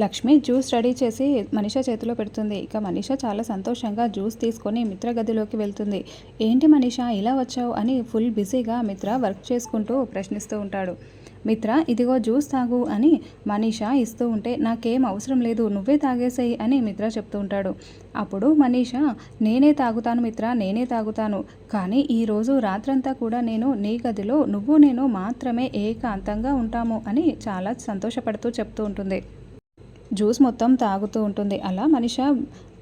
Lakshmi juice ready చేసి మనిష చేతిలో పెడుతుంది. ఇక మనిష చాలా సంతోషంగా జ్యూస్ తీసుకొని మిత్ర గదిలోకి వెళ్తుంది. ఏంటి మనిష ఇలా వచ్చావు? అని ఫుల్ బిజీగా మిత్ర వర్క్ చేసుకుంటూ ప్రశ్నిస్తూ ఉంటాడు. మిత్ర ఇదిగో జ్యూస్ తాగు అని మనీష ఇస్తూ ఉంటే నాకేం అవసరం లేదు నువ్వే తాగేసేయి అని మిత్ర చెప్తూ ఉంటాడు. అప్పుడు మనీష నేనే తాగుతాను మిత్ర నేనే తాగుతాను. కానీ ఈరోజు రాత్రంతా కూడా నేను నీ గదిలో నువ్వు నేను మాత్రమే ఏకాంతంగా ఉంటాము అని చాలా సంతోషపడుతూ చెప్తూ ఉంటుంది. జ్యూస్ మొత్తం తాగుతూ ఉంటుంది. అలా మనిష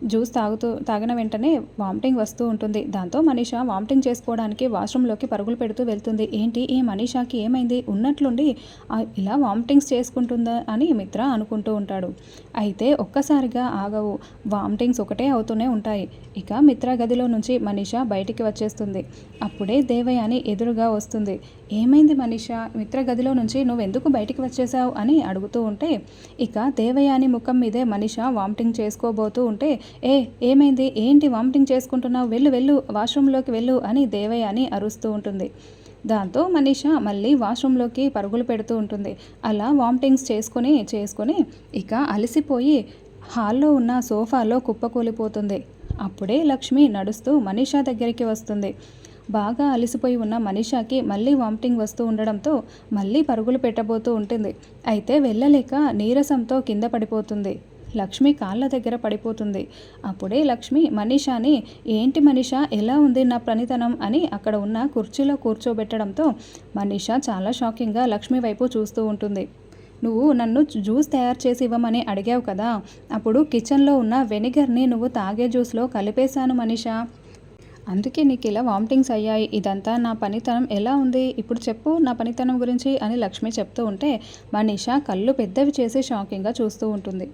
జ్యూస్ తాగుతూ తాగిన వెంటనే వామిటింగ్ వస్తూ ఉంటుంది. దాంతో మనీష వామిటింగ్ చేసుకోవడానికి వాష్రూమ్లోకి పరుగులు పెడుతూ వెళ్తుంది. ఏంటి? ఈ మనీషాకి ఏమైంది? ఉన్నట్లుండి ఇలా వామిటింగ్స్ చేసుకుంటుందా అని మిత్ర అనుకుంటూ ఉంటాడు. అయితే ఒక్కసారిగా ఆగవు. వామిటింగ్స్ ఒకటే అవుతూనే ఉంటాయి. ఇక మిత్ర గదిలో నుంచి మనీష బయటికి వచ్చేస్తుంది. అప్పుడే దేవయాని ఎదురుగా వస్తుంది. ఏమైంది మనీష? మిత్ర గదిలో నుంచి నువ్వు ఎందుకు బయటికి వచ్చేసావు అని అడుగుతూ ఉంటే ఇక దేవయాని ముఖం మీదే మనీష వామిటింగ్ చేసుకోబోతూ ఉంటే ఏ ఏమైంది? ఏంటి వామిటింగ్ చేసుకుంటున్నావు? వెళ్ళు వెళ్ళు వాష్రూమ్లోకి వెళ్ళు అని దేవయ్య అని అరుస్తూ ఉంటుంది. దాంతో మనీష మళ్ళీ వాష్రూమ్లోకి పరుగులు పెడుతూ ఉంటుంది. అలా వామిటింగ్స్ చేసుకొని చేసుకొని ఇక అలసిపోయి హాల్లో ఉన్న సోఫాలో కుప్పకూలిపోతుంది అప్పుడే లక్ష్మి నడుస్తూ మనీషా దగ్గరికి వస్తుంది. బాగా అలసిపోయి ఉన్న మనీషాకి మళ్ళీ వామిటింగ్ వస్తూ ఉండడంతో మళ్ళీ పరుగులు పెట్టబోతూ ఉంటుంది. అయితే వెళ్ళలేక నీరసంతో కింద పడిపోతుంది. లక్ష్మి కాళ్ళ దగ్గర పడిపోతుంది. అప్పుడే లక్ష్మి మనీషాని ఏంటి మనీషా? ఎలా ఉంది నా ప్రణితనం? అని అక్కడ ఉన్న కుర్చీలో కూర్చోబెట్టడంతో మనీషా చాలా షాకింగ్గా లక్ష్మి వైపు చూస్తూ ఉంటుంది. నువ్వు నన్ను జ్యూస్ తయారు చేసి ఇవ్వమని అడిగావు కదా అప్పుడు కిచెన్లో ఉన్న వెనిగర్ని నువ్వు తాగే జ్యూస్లో కలిపేశాను మనీషా. అందుకే నీకు ఇలా వామిటింగ్స్ అయ్యాయి. ఇదంతా నా పనితనం. ఎలా ఉంది? ఇప్పుడు చెప్పు నా పనితనం గురించి అని లక్ష్మి చెప్తూ ఉంటే మనీషా కళ్ళు పెద్దవి చేసి షాకింగ్గా చూస్తూ ఉంటుంది.